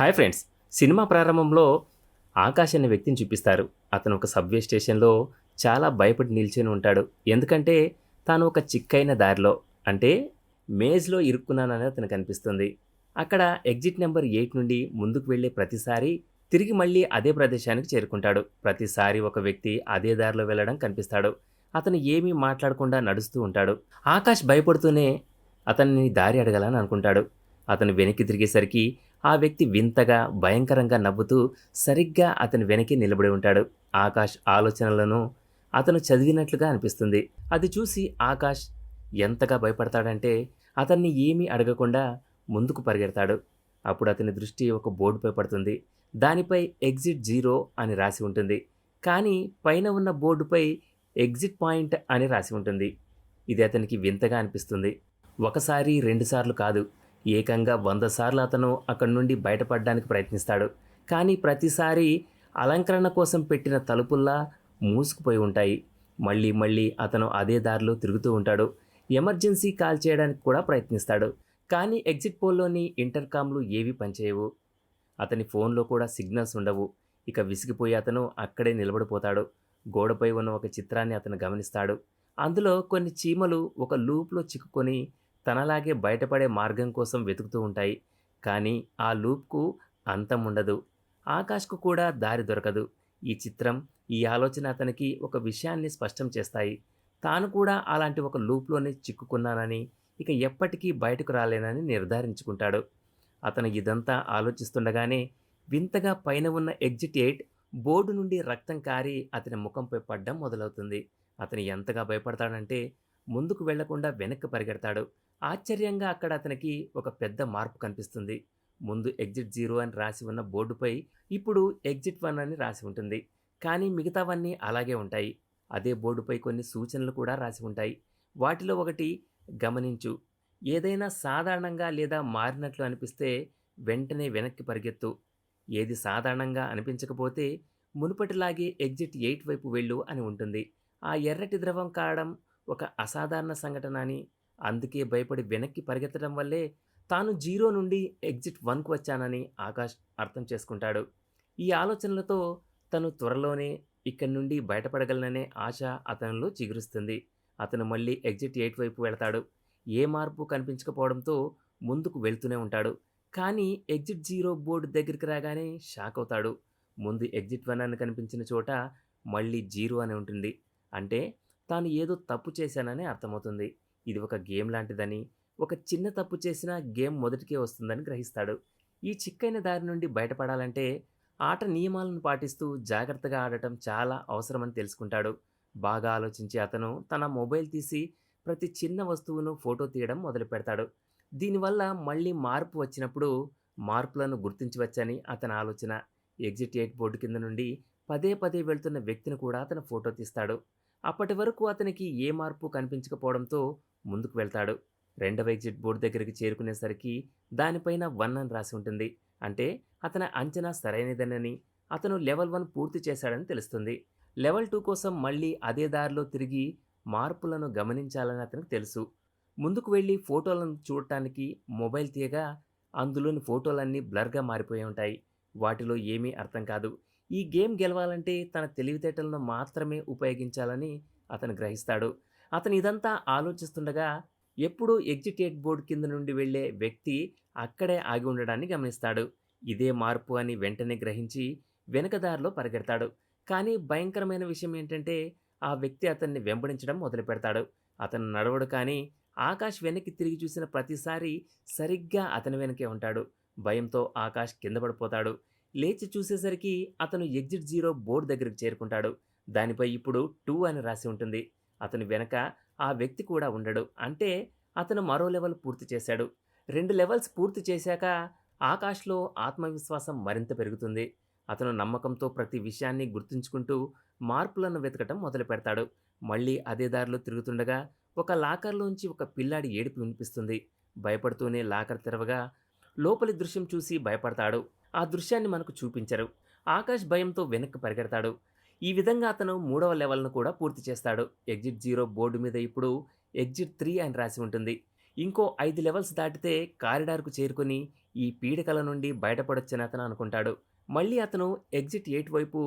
Hi friends. Cinema ప్రారంభంలో ఆకాష్ అనే వ్యక్తిని చూపిస్తారు. అతను ఒక సబ్వే స్టేషన్లో చాలా భయపడి నిల్చొని ఉంటాడు. ఎందుకంటే తాను ఒక చిక్కైన దారిలో అంటే మేజ్లో ఇరుక్కున్నానని అతను కనిపిస్తుంది అక్కడ ఎగ్జిట్ నెంబర్ ఎయిట్ నుండి ముందుకు వెళ్ళే ప్రతిసారి తిరిగి మళ్ళీ అదే ప్రదేశానికి చేరుకుంటాడు. ప్రతిసారి ఒక వ్యక్తి అదే దారిలో వెళ్ళడం కనిపిస్తాడు. అతను ఏమీ మాట్లాడకుండా నడుస్తూ ఉంటాడు. ఆకాష్ భయపడుతూనే అతన్ని దారి అడగాలని అనుకుంటాడు. అతను వెనక్కి తిరిగేసరికి ఆ వ్యక్తి వింతగా భయంకరంగా నవ్వుతూ సరిగ్గా అతని వెనక్కి నిలబడి ఉంటాడు. ఆకాష్ ఆలోచనలను అతను చదివినట్లుగా అనిపిస్తుంది. అది చూసి ఆకాష్ ఎంతగా భయపడతాడంటే అతన్ని ఏమీ అడగకుండా ముందుకు పరిగెడతాడు. అప్పుడు అతని దృష్టి ఒక బోర్డుపై పడుతుంది. దానిపై ఎగ్జిట్ జీరో అని రాసి ఉంటుంది. కానీ పైన ఉన్న బోర్డుపై ఎగ్జిట్ పాయింట్ అని రాసి ఉంటుంది. ఇది అతనికి వింతగా అనిపిస్తుంది. ఒకసారి రెండుసార్లు కాదు. ఏకంగా వంద సార్లు అతను అక్కడి నుండి బయటపడడానికి ప్రయత్నిస్తాడు. కానీ ప్రతిసారి అలంకరణ కోసం పెట్టిన తలుపుల్లా మూసుకుపోయి ఉంటాయి. మళ్ళీ మళ్ళీ అతను అదే దారిలో తిరుగుతూ ఉంటాడు. ఎమర్జెన్సీ కాల్ చేయడానికి కూడా ప్రయత్నిస్తాడు. కానీ ఎగ్జిట్ పోల్లోని ఇంటర్కామ్లు ఏవి పనిచేయవు. అతని ఫోన్లో కూడా సిగ్నల్స్ ఉండవు. ఇక విసిగిపోయి అతను అక్కడే నిలబడిపోతాడు. గోడపై ఉన్న ఒక చిత్రాన్ని అతను గమనిస్తాడు. అందులో కొన్ని చీమలు ఒక లూప్లో చిక్కుకొని తనలాగే బయటపడే మార్గం కోసం వెతుకుతూ ఉంటాయి. కానీ ఆ లూప్కు అంతం ఉండదు. ఆకాష్కు కూడా దారి దొరకదు. ఈ చిత్రం ఈ ఆలోచన అతనికి ఒక విషయాన్ని స్పష్టం చేస్తాయి. తాను కూడా అలాంటి ఒక లూప్లోనే చిక్కుకున్నానని ఇక ఎప్పటికీ బయటకు రాలేనని నిర్ధారించుకుంటాడు. అతను ఇదంతా ఆలోచిస్తుండగానే వింతగా పైన ఉన్న ఎగ్జిట్ ఎయిట్ బోర్డు నుండి రక్తం కారి అతని ముఖంపై పడ్డం మొదలవుతుంది. అతను ఎంతగా భయపడతాడంటే ముందుకు వెళ్ళకుండా వెనక్కి పరిగెడతాడు. ఆశ్చర్యంగా అక్కడ అతనికి ఒక పెద్ద మార్పు కనిపిస్తుంది. ముందు ఎగ్జిట్ జీరో అని రాసి ఉన్న బోర్డుపై ఇప్పుడు ఎగ్జిట్ వన్ అని రాసి ఉంటుంది. కానీ మిగతావన్నీ అలాగే ఉంటాయి. అదే బోర్డుపై కొన్ని సూచనలు కూడా రాసి ఉంటాయి. వాటిలో ఒకటి గమనించు. ఏదైనా సాధారణంగా లేదా మారినట్లు అనిపిస్తే వెంటనే వెనక్కి పరిగెత్తు. ఏది సాధారణంగా అనిపించకపోతే మునుపటిలాగే ఎగ్జిట్ ఎయిట్ వైపు వెళ్ళు అని ఉంటుంది. ఆ ఎర్రటి ద్రవం కావడం ఒక అసాధారణ సంఘటన అని అందుకే భయపడి వెనక్కి పరిగెత్తడం వల్లే తాను జీరో నుండి ఎగ్జిట్ వన్కు వచ్చానని ఆకాష్ అర్థం చేసుకుంటాడు. ఈ ఆలోచనలతో తను త్వరలోనే ఇక్కడి నుండి బయటపడగలననే ఆశ అతనిలో చిగురుస్తుంది. అతను మళ్ళీ ఎగ్జిట్ ఎయిట్ వైపు వెళతాడు. ఏ మార్పు కనిపించకపోవడంతో ముందుకు వెళ్తూనే ఉంటాడు. కానీ ఎగ్జిట్ జీరో బోర్డు దగ్గరికి రాగానే షాక్ అవుతాడు. ముందు ఎగ్జిట్ వన్ అని కనిపించిన చోట మళ్ళీ జీరో అని ఉంటుంది. అంటే తాను ఏదో తప్పు చేశానని అర్థమవుతుంది. ఇది ఒక గేమ్ లాంటిదని ఒక చిన్న తప్పు చేసినా గేమ్ మొదటికే వస్తుందని గ్రహిస్తాడు. ఈ చిక్కైన దారి నుండి బయటపడాలంటే ఆట నియమాలను పాటిస్తూ జాగ్రత్తగా ఆడటం చాలా అవసరమని తెలుసుకుంటాడు. బాగా ఆలోచించి అతను తన మొబైల్ తీసి ప్రతి చిన్న వస్తువును ఫోటో తీయడం మొదలు పెడతాడు. దీనివల్ల మళ్ళీ మార్పు వచ్చినప్పుడు మార్పులను గుర్తించవచ్చని అతని ఆలోచన. ఎగ్జిట్ ఎయిట్ బోర్డు కింద నుండి పదే పదే వెళ్తున్న వ్యక్తిని కూడా అతను ఫోటో తీస్తాడు. అప్పటి వరకు అతనికి ఏ మార్పు కనిపించకపోవడంతో ముందుకు వెళ్తాడు. రెండవ ఎగ్జిట్ బోర్డు దగ్గరికి చేరుకునేసరికి దానిపైన వన్ అని రాసి ఉంటుంది. అంటే అతని అంచనా సరైనదనని అతను లెవెల్ వన్ పూర్తి చేశాడని తెలుస్తుంది. లెవెల్ టూ కోసం మళ్ళీ అదే దారిలో తిరిగి మార్పులను గమనించాలని అతనికి తెలుసు. ముందుకు వెళ్ళి ఫోటోలను చూడటానికి మొబైల్ తీయగా అందులోని ఫోటోలన్నీ బ్లర్గా మారిపోయి ఉంటాయి. వాటిలో ఏమీ అర్థం కాదు. ఈ గేమ్ గెలవాలంటే తన తెలివితేటలను మాత్రమే ఉపయోగించాలని అతను గ్రహిస్తాడు. అతను ఇదంతా ఆలోచిస్తుండగా ఎప్పుడూ ఎగ్జిటేట్ బోర్డు కింద నుండి వెళ్ళే వ్యక్తి అక్కడే ఆగి ఉండడాన్ని గమనిస్తాడు. ఇదే మార్పు అని వెంటనే గ్రహించి వెనకదారిలో పరిగెడతాడు. కానీ భయంకరమైన విషయం ఏంటంటే ఆ వ్యక్తి అతన్ని వెంబడించడం మొదలు పెడతాడు అతను నడవడు కానీ ఆకాష్ వెనక్కి తిరిగి చూసిన ప్రతిసారి సరిగ్గా అతని వెనకే ఉంటాడు. భయంతో ఆకాష్ కింద పడిపోతాడు. లేచి చూసేసరికి అతను ఎగ్జిట్ జీరో బోర్డు దగ్గరికి చేరుకుంటాడు. దానిపై ఇప్పుడు టూ అని రాసి ఉంటుంది. అతని వెనక ఆ వ్యక్తి కూడా ఉండడు. అంటే అతను మరో లెవెల్ పూర్తి చేశాడు. రెండు లెవెల్స్ పూర్తి చేశాక ఆకాష్లో ఆత్మవిశ్వాసం మరింత పెరుగుతుంది. అతను నమ్మకంతో ప్రతి విషయాన్ని గుర్తుంచుకుంటూ మార్పులను వెతకటం మొదలు పెడతాడు. మళ్ళీ అదే దారిలో తిరుగుతుండగా ఒక లాకర్లోంచి ఒక పిల్లాడి ఏడుపు వినిపిస్తుంది. భయపడుతూనే లాకర్ తెరవగా లోపలి దృశ్యం చూసి భయపడతాడు. ఆ దృశ్యాన్ని మనకు చూపించరు. ఆకాష్ భయంతో వెనక్కి పరిగెడతాడు. ఈ విధంగా అతను మూడవ లెవెల్ను కూడా పూర్తి చేస్తాడు. ఎగ్జిట్ జీరో బోర్డు మీద ఇప్పుడు ఎగ్జిట్ త్రీ అని రాసి ఉంటుంది. ఇంకో ఐదు లెవెల్స్ దాటితే కారిడార్కు చేరుకొని ఈ పీడకల నుండి బయటపడొచ్చని అతను అనుకుంటాడు. మళ్ళీ అతను ఎగ్జిట్ ఎయిట్ వైపు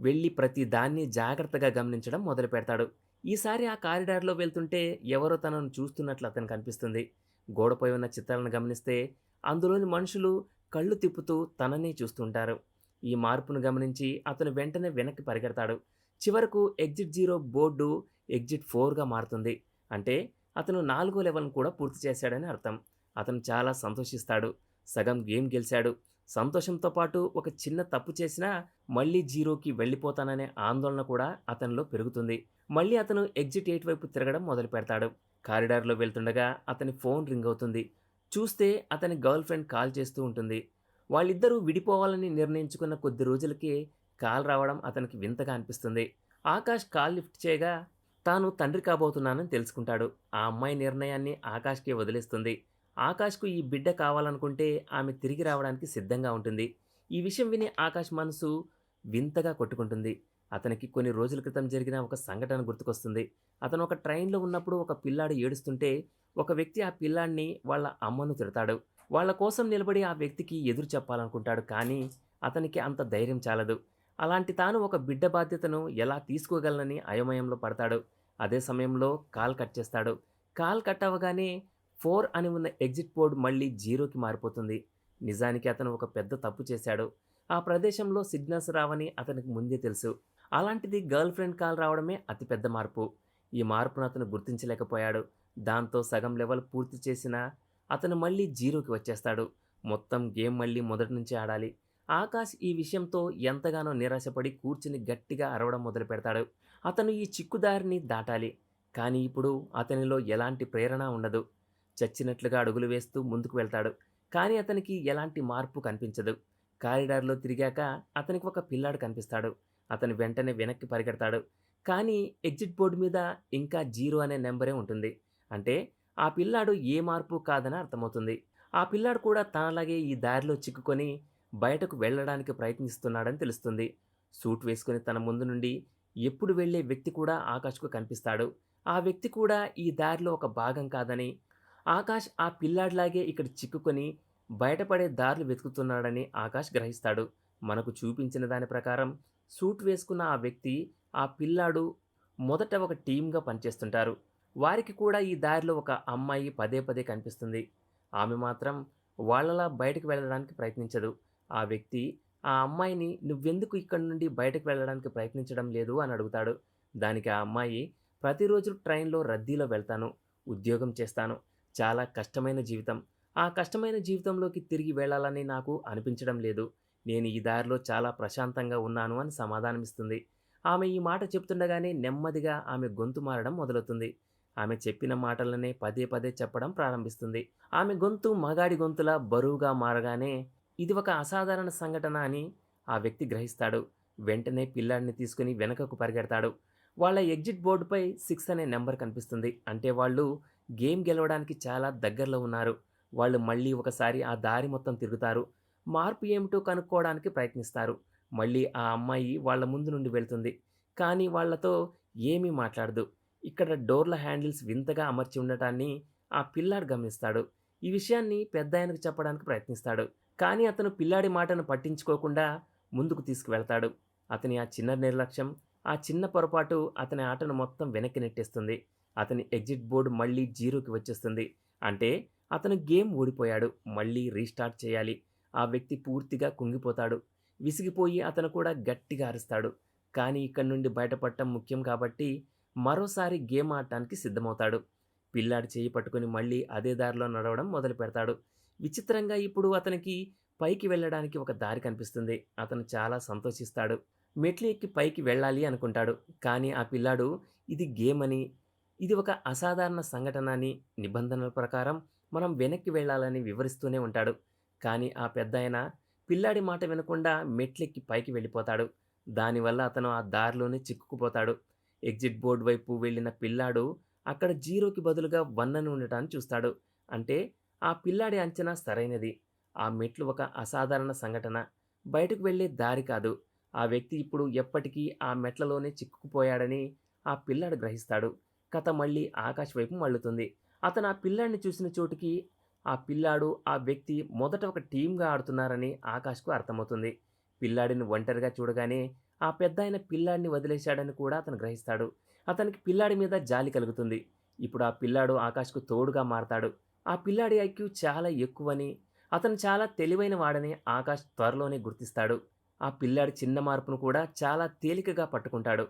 వెళ్ళి ప్రతి దాన్ని జాగ్రత్తగా గమనించడం మొదలు పెడతాడు. ఈసారి ఆ కారిడార్లో వెళ్తుంటే ఎవరో తనను చూస్తున్నట్లు అతను కనిపిస్తుంది గోడపై ఉన్న చిత్రాలను గమనిస్తే అందులోని మనుషులు కళ్ళు తిప్పుతూ తననే చూస్తుంటారు. ఈ మార్పును గమనించి అతను వెంటనే వెనక్కి పరిగెడతాడు. చివరకు ఎగ్జిట్ జీరో బోర్డు ఎగ్జిట్ ఫోర్గా మారుతుంది. అంటే అతను నాలుగో లెవెల్ను కూడా పూర్తి చేశాడని అర్థం. అతను చాలా సంతోషిస్తాడు. సగం గేమ్ గెలిచాడు. సంతోషంతో పాటు ఒక చిన్న తప్పు చేసినా మళ్ళీ జీరోకి వెళ్ళిపోతాననే ఆందోళన కూడా అతనిలో పెరుగుతుంది. మళ్ళీ అతను ఎగ్జిట్ ఎయిట్ వైపు తిరగడం మొదలు పెడతాడు. కారిడార్లో వెళ్తుండగా అతని ఫోన్ రింగ్ అవుతుంది. చూస్తే అతని గర్ల్ ఫ్రెండ్ కాల్ చేస్తూ ఉంటుంది. వాళ్ళిద్దరూ విడిపోవాలని నిర్ణయించుకున్న కొద్ది రోజులకే కాల్ రావడం అతనికి వింతగా అనిపిస్తుంది. ఆకాష్ కాల్ లిఫ్ట్ చేయగా తాను తండ్రి కాబోతున్నానని తెలుసుకుంటాడు. ఆ అమ్మాయి నిర్ణయాన్ని ఆకాష్కే వదిలేస్తుంది. ఆకాష్కు ఈ బిడ్డ కావాలనుకుంటే ఆమె తిరిగి రావడానికి సిద్ధంగా ఉంటుంది. ఈ విషయం విని ఆకాష్ మనసు వింతగా కొట్టుకుంటుంది. అతనికి కొన్ని రోజుల క్రితం జరిగిన ఒక సంఘటన గుర్తుకొస్తుంది. అతను ఒక ట్రైన్లో ఉన్నప్పుడు ఒక పిల్లాడు ఏడుస్తుంటే ఒక వ్యక్తి ఆ పిల్లాడిని వాళ్ళ అమ్మను తిడతాడు. వాళ్ళ కోసం నిలబడి ఆ వ్యక్తికి ఎదురు చెప్పాలనుకుంటాడు కానీ అతనికి అంత ధైర్యం చాలదు. అలాంటి తాను ఒక బిడ్డ బాధ్యతను ఎలా తీసుకోగలనని అయోమయంలో పడతాడు. అదే సమయంలో కాల్ కట్ చేస్తాడు. కాల్ కట్ అవ్వగానే ఫోర్ అని ఉన్న ఎగ్జిట్ బోర్డ్ మళ్ళీ జీరోకి మారిపోతుంది. నిజానికి అతను ఒక పెద్ద తప్పు చేశాడు. ఆ ప్రదేశంలో సిగ్నల్స్ రావని అతనికి ముందే తెలుసు. అలాంటిది గర్ల్ ఫ్రెండ్ కాల్ రావడమే అతిపెద్ద మార్పు. ఈ మార్పును అతను గుర్తించలేకపోయాడు. దాంతో సగం లెవెల్ పూర్తి చేసిన అతను మళ్ళీ జీరోకి వచ్చేస్తాడు. మొత్తం గేమ్ మళ్ళీ మొదటి నుంచి ఆడాలి. ఆకాష్ ఈ విషయంతో ఎంతగానో నిరాశపడి కూర్చుని గట్టిగా అరవడం మొదలు పెడతాడు. అతను ఈ చిక్కుదారిని దాటాలి. కానీ ఇప్పుడు అతనిలో ఎలాంటి ప్రేరణ ఉండదు. చచ్చినట్లుగా అడుగులు వేస్తూ ముందుకు వెళ్తాడు. కానీ అతనికి ఎలాంటి మార్పు కనిపించదు. కారిడార్లో తిరిగాక అతనికి ఒక పిల్లాడు కనిపిస్తాడు. అతను వెంటనే వెనక్కి పరిగెడతాడు. కానీ ఎగ్జిట్ బోర్డు మీద ఇంకా జీరో అనే నెంబరే ఉంటుంది. అంటే ఆ పిల్లాడు ఏ మార్పు కాదని అర్థమవుతుంది. ఆ పిల్లాడు కూడా తనలాగే ఈ దారిలో చిక్కుకొని బయటకు వెళ్ళడానికి ప్రయత్నిస్తున్నాడని తెలుస్తుంది. సూట్ వేసుకుని తన ముందు నుండి ఎప్పుడు వెళ్ళే వ్యక్తి కూడా ఆకాష్కు కనిపిస్తాడు. ఆ వ్యక్తి కూడా ఈ దారిలో ఒక భాగం కాదని ఆకాష్ ఆ పిల్లాడిలాగే ఇక్కడ చిక్కుకొని బయటపడే దారులు వెతుకుతున్నాడని ఆకాష్ గ్రహిస్తాడు. మనకు చూపించిన దాని ప్రకారం సూట్ వేసుకున్న ఆ వ్యక్తి ఆ పిల్లాడు మొదట ఒక టీమ్గా పనిచేస్తుంటారు. వారికి కూడా ఈ దారిలో ఒక అమ్మాయి పదే పదే కనిపిస్తుంది. ఆమె మాత్రం వాళ్ళలా బయటకు వెళ్ళడానికి ప్రయత్నించదు. ఆ వ్యక్తి ఆ అమ్మాయిని నువ్వెందుకు ఇక్కడి నుండి బయటకు వెళ్ళడానికి ప్రయత్నించడం లేదు? అని అడుగుతాడు. దానికి ఆ అమ్మాయి ప్రతిరోజు ట్రైన్లో రద్దీలో వెళ్తాను ఉద్యోగం చేస్తాను. చాలా కష్టమైన జీవితం. ఆ కష్టమైన జీవితంలోకి తిరిగి వెళ్ళాలని నాకు అనిపించడం లేదు. నేను ఈ దారిలో చాలా ప్రశాంతంగా ఉన్నాను అని సమాధానమిస్తుంది. ఆమె ఈ మాట చెప్తుండగానే నెమ్మదిగా ఆమె గొంతు మారడం మొదలవుతుంది. ఆమె చెప్పిన మాటలనే పదే పదే చెప్పడం ప్రారంభిస్తుంది. ఆమె గొంతు మగాడి గొంతులా బరువుగా మారగానే ఇది ఒక అసాధారణ సంఘటన అని ఆ వ్యక్తి గ్రహిస్తాడు. వెంటనే పిల్లాడిని తీసుకుని వెనకకు పరిగెడతాడు. వాళ్ళ ఎగ్జిట్ బోర్డుపై సిక్స్ అనే నెంబర్ కనిపిస్తుంది. అంటే వాళ్ళు గేమ్ గెలవడానికి చాలా దగ్గరలో ఉన్నారు. వాళ్ళు మళ్ళీ ఒకసారి ఆ దారి మొత్తం తిరుగుతారు. మార్పు ఏమిటో కనుక్కోవడానికి ప్రయత్నిస్తారు. మళ్ళీ ఆ అమ్మాయి వాళ్ళ ముందు నుండి వెళ్తుంది. కానీ వాళ్ళతో ఏమీ మాట్లాడదు. ఇక్కడ డోర్ల హ్యాండిల్స్ వింతగా అమర్చి ఉండటాన్ని ఆ పిల్లాడు గమనిస్తాడు. ఈ విషయాన్ని పెద్ద ఆయనకు చెప్పడానికి ప్రయత్నిస్తాడు. కానీ అతను పిల్లాడి మాటను పట్టించుకోకుండా ముందుకు తీసుకువెళ్తాడు. అతని ఆ చిన్న నిర్లక్ష్యం ఆ చిన్న పొరపాటు అతని ఆటను మొత్తం వెనక్కి నెట్టేస్తుంది. అతని ఎగ్జిట్ బోర్డు మళ్ళీ జీరోకి వచ్చేస్తుంది. అంటే అతను గేమ్ ఓడిపోయాడు. మళ్ళీ రీస్టార్ట్ చేయాలి. ఆ వ్యక్తి పూర్తిగా కుంగిపోతాడు. విసిగిపోయి అతను కూడా గట్టిగా అరుస్తాడు. కానీ ఇక్కడి నుండి బయటపడటం ముఖ్యం కాబట్టి మరోసారి గేమ్ ఆడటానికి సిద్ధమవుతాడు. పిల్లాడి చేయి పట్టుకుని మళ్ళీ అదే దారిలో నడవడం మొదలు పెడతాడు. విచిత్రంగా ఇప్పుడు అతనికి పైకి వెళ్ళడానికి ఒక దారి కనిపిస్తుంది. అతను చాలా సంతోషిస్తాడు. మెట్లు ఎక్కి పైకి వెళ్ళాలి అనుకుంటాడు. కానీ ఆ పిల్లాడు ఇది గేమ్ అని. ఇది ఒక అసాధారణ సంఘటన అని. నిబంధనల ప్రకారం మనం వెనక్కి వెళ్ళాలని వివరిస్తూనే ఉంటాడు. కానీ ఆ పెద్ద పిల్లాడి మాట వినకుండా మెట్లెక్కి పైకి వెళ్ళిపోతాడు. దానివల్ల అతను ఆ దారిలోనే చిక్కుకుపోతాడు. ఎగ్జిట్ బోర్డ్ వైపు వెళ్ళిన పిల్లాడు అక్కడ జీరోకి బదులుగా వన్ అని ఉండటాన్ని చూస్తాడు. అంటే ఆ పిల్లాడి అంచనా సరైనది. ఆ మెట్లు ఒక అసాధారణ సంఘటన. బయటకు వెళ్ళే దారి కాదు. ఆ వ్యక్తి ఇప్పుడు ఎప్పటికీ ఆ మెట్లలోనే చిక్కుకుపోయాడని ఆ పిల్లాడు గ్రహిస్తాడు. కథ మళ్ళీ ఆకాశ్ వైపు మళ్ళుతుంది. అతను ఆ పిల్లాడిని చూసిన చోటుకి ఆ పిల్లాడు ఆ వ్యక్తి మొదట ఒక టీమ్గా ఆడుతున్నారని ఆకాశ్కు అర్థమవుతుంది. పిల్లాడిని ఒంటరిగా చూడగానే ఆ పెద్ద ఆయన పిల్లాడిని వదిలేశాడని కూడా అతను గ్రహిస్తాడు. అతనికి పిల్లాడి మీద జాలి కలుగుతుంది. ఇప్పుడు ఆ పిల్లాడు ఆకాష్కు తోడుగా మారతాడు. ఆ పిల్లాడి ఐక్యూ చాలా ఎక్కువని అతను చాలా తెలివైన వాడని ఆకాష్ త్వరలోనే గుర్తిస్తాడు. ఆ పిల్లాడి చిన్న మార్పును కూడా చాలా తేలికగా పట్టుకుంటాడు.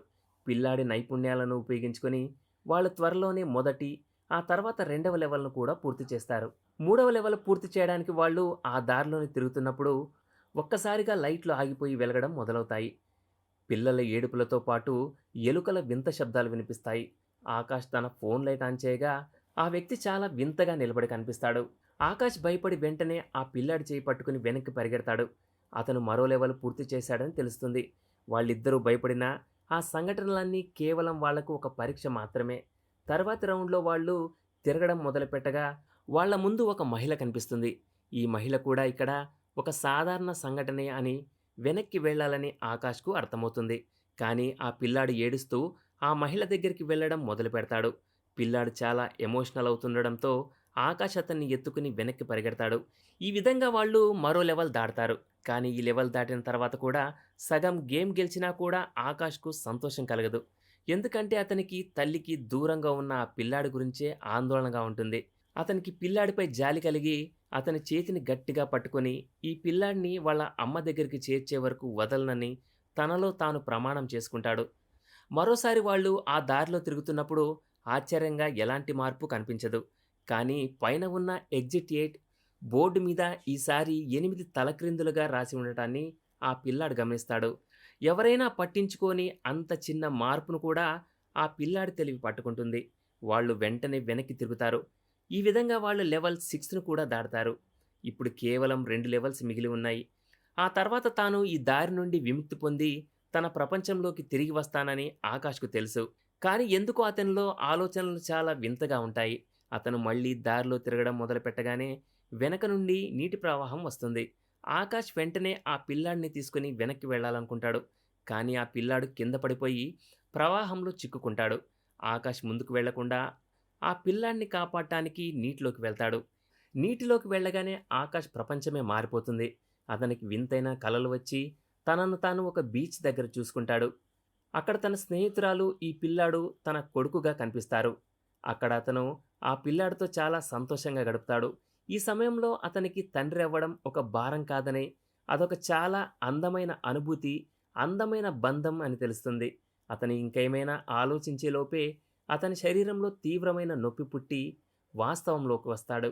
పిల్లాడి నైపుణ్యాలను ఉపయోగించుకొని వాళ్ళు త్వరలోనే మొదటి ఆ తర్వాత రెండవ లెవెల్ను కూడా పూర్తి చేస్తారు. మూడవ లెవెల్ పూర్తి చేయడానికి వాళ్ళు ఆ దారిలోనే తిరుగుతున్నప్పుడు ఒక్కసారిగా లైట్లు ఆగిపోయి వెలగడం మొదలవుతాయి. పిల్లల ఏడుపులతో పాటు ఎలుకల వింత శబ్దాలు వినిపిస్తాయి. ఆకాష్ తన ఫోన్ లైట్ ఆన్ చేయగా ఆ వ్యక్తి చాలా వింతగా నిలబడి కనిపిస్తాడు. ఆకాష్ భయపడి వెంటనే ఆ పిల్లాడి చేయి పట్టుకుని వెనక్కి పరిగెడతాడు. అతను మరో లెవెల్ పూర్తి చేశాడని తెలుస్తుంది. వాళ్ళిద్దరూ భయపడినా ఆ సంఘటనలన్నీ కేవలం వాళ్ళకు ఒక పరీక్ష మాత్రమే. తర్వాతి రౌండ్లో వాళ్ళు తిరగడం మొదలుపెట్టగా వాళ్ళ ముందు ఒక మహిళ కనిపిస్తుంది. ఈ మహిళ కూడా ఇక్కడ ఒక సాధారణ సంఘటనే అని వెనక్కి వెళ్ళాలని ఆకాష్కు అర్థమవుతుంది. కానీ ఆ పిల్లాడు ఏడుస్తూ ఆ మహిళ దగ్గరికి వెళ్ళడం మొదలు పెడతాడు. పిల్లాడు చాలా ఎమోషనల్ అవుతుండడంతో ఆకాష్ అతన్ని ఎత్తుకుని వెనక్కి పరిగెడతాడు. ఈ విధంగా వాళ్ళు మరో లెవెల్ దాడతారు కానీ ఈ లెవెల్ దాటిన తర్వాత కూడా సగం గేమ్ గెలిచినా కూడా ఆకాష్కు సంతోషం కలగదు. ఎందుకంటే అతనికి తల్లికి దూరంగా ఉన్న ఆ పిల్లాడి గురించే ఆందోళనగా ఉంటుంది. అతనికి పిల్లాడిపై జాలి కలిగి అతని చేతిని గట్టిగా పట్టుకొని ఈ పిల్లాడిని వాళ్ళ అమ్మ దగ్గరికి చేర్చే వరకు వదలనని తనలో తాను ప్రమాణం చేసుకుంటాడు. మరోసారి వాళ్ళు ఆ దారిలో తిరుగుతున్నప్పుడు ఆశ్చర్యంగా ఎలాంటి మార్పు కనిపించదు. కానీ పైన ఉన్న ఎగ్జిట్ ఎయిట్ బోర్డు మీద ఈసారి ఎనిమిది తలక్రిందులుగా రాసి ఉండటాన్ని ఆ పిల్లాడు గమనిస్తాడు. ఎవరైనా పట్టించుకొని అంత చిన్న మార్పును కూడా ఆ పిల్లాడి తెలివి పట్టుకుంటుంది. వాళ్ళు వెంటనే వెనక్కి తిరుగుతారు. ఈ విధంగా వాళ్ళు లెవెల్ సిక్స్ను కూడా దాడతారు. ఇప్పుడు కేవలం రెండు లెవెల్స్ మిగిలి ఉన్నాయి. ఆ తర్వాత తాను ఈ దారి నుండి విముక్తి పొంది తన ప్రపంచంలోకి తిరిగి వస్తానని ఆకాష్కు తెలుసు. కానీ ఎందుకు అతనిలో ఆలోచనలు చాలా వింతగా ఉంటాయి. అతను మళ్ళీ దారిలో తిరగడం మొదలుపెట్టగానే వెనక నుండి నీటి ప్రవాహం వస్తుంది. ఆకాష్ వెంటనే ఆ పిల్లాడిని తీసుకుని వెనక్కి వెళ్ళాలనుకుంటాడు. కానీ ఆ పిల్లాడు కింద పడిపోయి ప్రవాహంలో చిక్కుకుంటాడు. ఆకాష్ ముందుకు వెళ్ళకుండా ఆ పిల్లాడిని కాపాడటానికి నీటిలోకి వెళ్తాడు. నీటిలోకి వెళ్ళగానే ఆకాష్ ప్రపంచమే మారిపోతుంది. అతనికి వింతైన కలలు వచ్చి తనను తాను ఒక బీచ్ దగ్గర చూసుకుంటాడు. అక్కడ తన స్నేహితురాలు ఈ పిల్లాడు తన కొడుకుగా కనిపిస్తారు. అక్కడ అతను ఆ పిల్లాడితో చాలా సంతోషంగా గడుపుతాడు. ఈ సమయంలో అతనికి తండ్రి అవ్వడం ఒక భారం కాదని అదొక చాలా అందమైన అనుభూతి అందమైన బంధం అని తెలుస్తుంది. అతను ఇంకేమైనా ఆలోచించే లోపే అతని శరీరంలో తీవ్రమైన నొప్పి పుట్టి వాస్తవంలోకి వస్తాడు.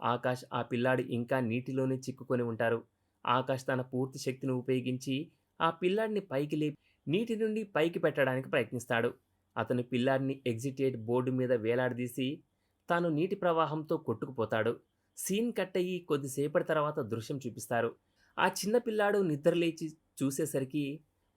ఆకాష్ ఆ పిల్లాడు ఇంకా నీటిలోనే చిక్కుకొని ఉంటారు. ఆకాష్ తన పూర్తి శక్తిని ఉపయోగించి ఆ పిల్లాడిని పైకి లేపి నీటి నుండి పైకి పెట్టడానికి ప్రయత్నిస్తాడు. అతను పిల్లాడిని ఎగ్జిటేట్ బోర్డు మీద వేలాడదీసి తాను నీటి ప్రవాహంతో కొట్టుకుపోతాడు. సీన్ కట్ అయ్యి కొద్దిసేపటి తర్వాత దృశ్యం చూపిస్తారు. ఆ చిన్న పిల్లాడు నిద్రలేచి చూసేసరికి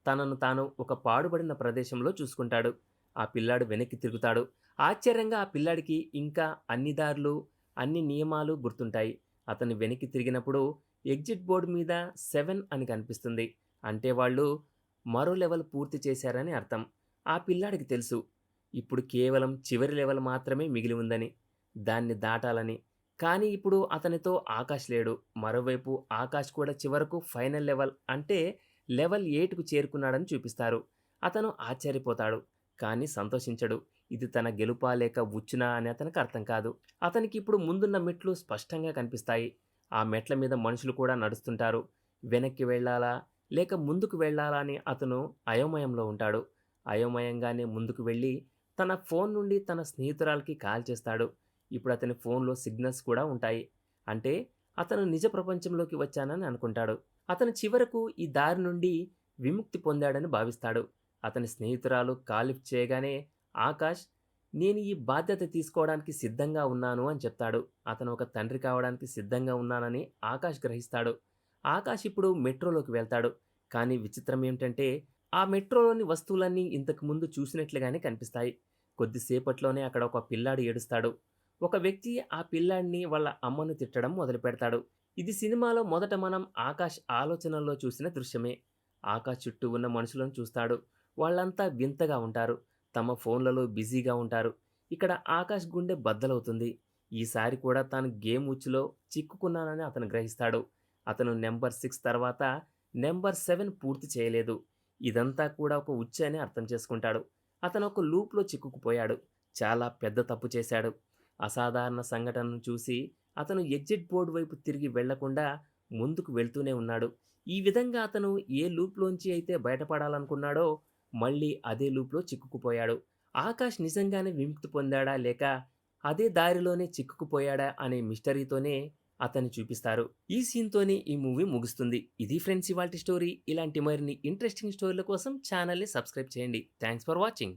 తనను తాను ఒక పాడుబడిన ప్రదేశంలో చూసుకుంటాడు. ఆ పిల్లాడు వెనక్కి తిరుగుతాడు. ఆశ్చర్యంగా ఆ పిల్లాడికి ఇంకా అన్ని దారులు అన్ని నియమాలు గుర్తుంటాయి. అతను వెనక్కి తిరిగినప్పుడు ఎగ్జిట్ బోర్డు మీద సెవెన్ అని కనిపిస్తుంది. అంటే వాళ్ళు మరో లెవెల్ పూర్తి చేశారని అర్థం. ఆ పిల్లాడికి తెలుసు. ఇప్పుడు కేవలం చివరి లెవెల్ మాత్రమే మిగిలి ఉందని దాన్ని దాటాలని. కానీ ఇప్పుడు అతనితో ఆకాష్ లేడు. మరోవైపు ఆకాష్ కూడా చివరకు ఫైనల్ లెవెల్ అంటే లెవెల్ ఎయిట్కు చేరుకున్నాడని చూపిస్తారు. అతను ఆశ్చర్యపోతాడు. కానీ సంతోషించడు. ఇది తన గెలుపా లేక ఉచ్చునా అని అతనికి అర్థం కాదు. అతనికి ఇప్పుడు ముందున్న మెట్లు స్పష్టంగా కనిపిస్తాయి. ఆ మెట్ల మీద మనుషులు కూడా నడుస్తుంటారు. వెనక్కి వెళ్ళాలా లేక ముందుకు వెళ్ళాలా అని అతను అయోమయంలో ఉంటాడు. అయోమయంగానే ముందుకు వెళ్ళి తన ఫోన్ నుండి తన స్నేహితురాలకి కాల్ చేస్తాడు. ఇప్పుడు అతని ఫోన్లో సిగ్నల్స్ కూడా ఉంటాయి. అంటే అతను నిజ ప్రపంచంలోకి వచ్చానని అనుకుంటాడు. అతను చివరకు ఈ దారి నుండి విముక్తి పొందాడని భావిస్తాడు. అతని స్నేహితురాలు కాలిఫ్ చేయగానే ఆకాష్ నేను ఈ బాధ్యత తీసుకోవడానికి సిద్ధంగా ఉన్నాను అని చెప్తాడు. అతను ఒక తండ్రి కావడానికి సిద్ధంగా ఉన్నానని ఆకాష్ గ్రహిస్తాడు. ఆకాష్ ఇప్పుడు మెట్రోలోకి వెళ్తాడు. కానీ విచిత్రం ఏమిటంటే ఆ మెట్రోలోని వస్తువులన్నీ ఇంతకు ముందు చూసినట్లుగానే కనిపిస్తాయి. కొద్దిసేపట్లోనే అక్కడ ఒక పిల్లాడు ఏడుస్తాడు. ఒక వ్యక్తి ఆ పిల్లాడిని వాళ్ళ అమ్మను తిట్టడం మొదలు పెడతాడు ఇది సినిమాలో మొదట మనం ఆకాష్ ఆలోచనల్లో చూసిన దృశ్యమే. ఆకాష్ చుట్టూ ఉన్న మనుషులను చూస్తాడు. వాళ్ళంతా వింతగా ఉంటారు. తమ ఫోన్లలో బిజీగా ఉంటారు. ఇక్కడ ఆకాష్ గుండె బద్దలవుతుంది. ఈసారి కూడా తాను గేమ్ ఉచ్చులో చిక్కుకున్నానని అతను గ్రహిస్తాడు. అతను నెంబర్ సిక్స్ తర్వాత నెంబర్ సెవెన్ పూర్తి చేయలేదు. ఇదంతా కూడా ఒక ఉచ్చు అని అర్థం చేసుకుంటాడు. అతను ఒక లూప్లో చిక్కుకుపోయాడు. చాలా పెద్ద తప్పు చేశాడు. అసాధారణ సంఘటనను చూసి అతను ఎగ్జిట్ బోర్డు వైపు తిరిగి వెళ్ళకుండా ముందుకు వెళ్తూనే ఉన్నాడు. ఈ విధంగా అతను ఏ లూప్లోంచి అయితే బయటపడాలనుకున్నాడో మళ్ళీ అదే లూప్లో చిక్కుకుపోయాడు. ఆకాష్ నిజంగానే విముక్తి పొందాడా లేక అదే దారిలోనే చిక్కుకుపోయాడా అనే మిస్టరీతోనే అతన్ని చూపిస్తారు. ఈ సీన్తోనే ఈ మూవీ ముగుస్తుంది. ఇది ఫ్రెండ్స్ ఇవాల్టి స్టోరీ. ఇలాంటి మరిన్ని ఇంట్రెస్టింగ్ స్టోరీల కోసం ఛానల్ని సబ్స్క్రైబ్ చేయండి. Thanks for watching.